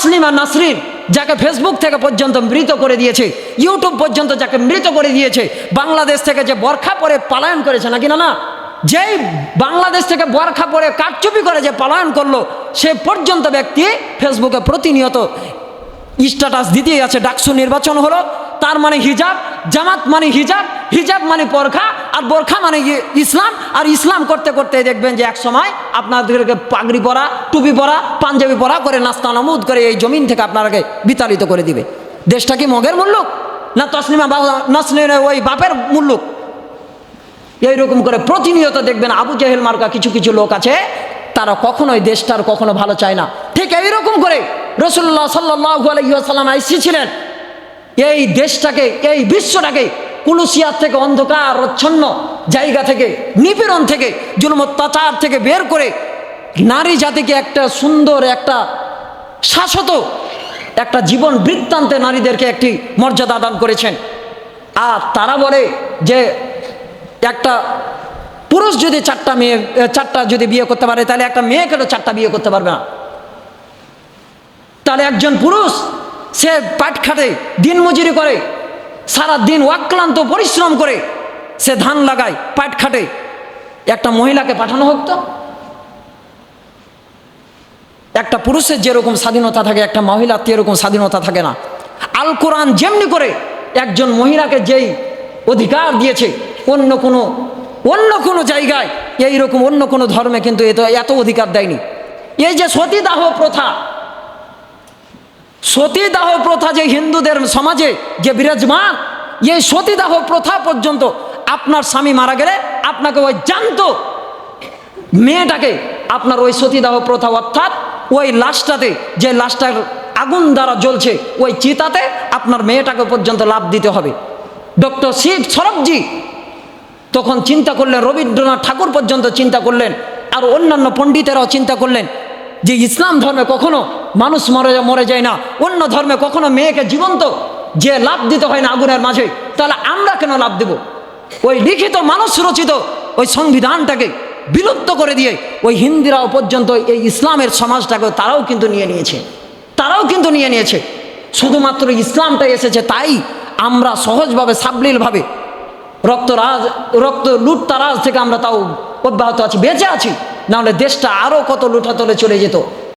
তসলিমা নাসরিন, যাকে ফেসবুক থেকে পর্যন্ত মৃত করে দিয়েছে ইউটিউব পর্যন্ত যাকে মৃত করে দিয়েছে, বাংলাদেশ থেকে যে বরখা পরে পালায়ন করেছে নাকি না না? যেই বাংলাদেশ থেকে বরখা পরে কারচুপি করে যে পালায়ন করল, সে পর্যন্ত ব্যক্তি ফেসবুকে প্রতিনিয়ত স্ট্যাটাস দিতেই আছে। ডাকসু নির্বাচন হলো তার মানে হিজাব, জামাত মানে হিজাব হিজাব মানে পরখা আর বোরখা মানে ইসলাম, আর ইসলাম করতে করতে দেখবেন যে এক সময় আপনাদেরকে পাগড়ি পরা, টুপি পরা, পাঞ্জাবি পরা করে নাস্তা নমুদ করে এই জমিন থেকে আপনাকে বিতাড়িত করে দিবে। দেশটা কি মগের মুল্লুক? না তসলিমা বা নসলিমের ওই বাপের মুল্লুক? এইরকম করে প্রতিনিয়ত দেখবেন আবু জেহেল মার্কা কিছু কিছু লোক আছে, তারা কখনোই দেশটার কখনো ভালো চায় না। ঠিক এইরকম করে রসুল্লাহ সাল্লাহ আলহিহাসাল্লাম এসেছিলেন এই দেশটাকে, এই বিশ্বটাকে কুলুসিয়ার থেকে অন্ধকার, রচ্ছন্ন জায়গা থেকে, নিপীড়ন থেকে জুলুম অত্যাচার থেকে বের করে নারী জাতিকে একটা সুন্দর, একটা শাশ্বত, একটা জীবন বৃত্তান্তে নারীদেরকে একটি মর্যাদা দান করেছেন। আর তারা বলে যে একটা পুরুষ যদি চারটা মেয়ে চারটা যদি বিয়ে করতে পারে, তাহলে একটা মেয়েকে তো চারটা বিয়ে করতে পারবে না। তাহলে একজন পুরুষ সে পাট খাটে, দিন মজুরি করে সারা দিন অক্লান্ত পরিশ্রম করে সে ধান লাগায়, পাট খাটে। একটা মহিলাকে পাঠানো হোক তো। একটা পুরুষের যেরকম স্বাধীনতা থাকে, একটা মহিলার এরকম স্বাধীনতা থাকে না। আল কোরআন যেমনি করে একজন মহিলাকে যেই অধিকার দিয়েছে, অন্য কোনো অন্য কোনো জায়গায় এই রকম অন্য কোনো ধর্মে কিন্তু এত অধিকার দেয়নি। এই যে সতীদাহ প্রথা সতীদাহ প্রথা যে হিন্দুদের সমাজে যে বিরাজমান, এই সতীদাহ প্রথা পর্যন্ত আপনার স্বামী মারা গেলে আপনাকে ওই জানতো মেয়েটাকে আপনার ওই সতীদাহ প্রথা অর্থাৎ ওই লাশটাতে, যে লাশটার আগুন দ্বারা জ্বলছে, ওই চিতাতে আপনার মেয়েটাকে পর্যন্ত লাভ দিতে হবে। ডক্টর শিব সরবজি তখন চিন্তা করলেন, রবীন্দ্রনাথ ঠাকুর পর্যন্ত চিন্তা করলেন, আর অন্যান্য পণ্ডিতেরাও চিন্তা করলেন যে ইসলাম ধর্মে কখনো মানুষ মরে মরে যায় না, অন্য ধর্মে কখনো মেয়েকে জীবন্ত, যে লাভ দিতে হয় না আগুনের মাঝে, তাহলে আমরা কেন লাভ দেব? ওই লিখিত মানুষ রচিত ওই সংবিধানটাকে বিলুপ্ত করে দিয়ে ওই হিন্দিরাও পর্যন্ত এই ইসলামের সমাজটাকে তারাও কিন্তু নিয়ে নিয়েছে। তারাও কিন্তু নিয়ে নিয়েছে। শুধুমাত্র ইসলামটা এসেছে তাই আমরা সহজভাবে, সাবলীলভাবে রক্তরাজ রক্ত লুটতারাজ থেকে আমরা তাও অব্যাহত আছি, বেঁচে আছি। নাহলে দেশটা আরও কত লুঠাতলে চলে যেত।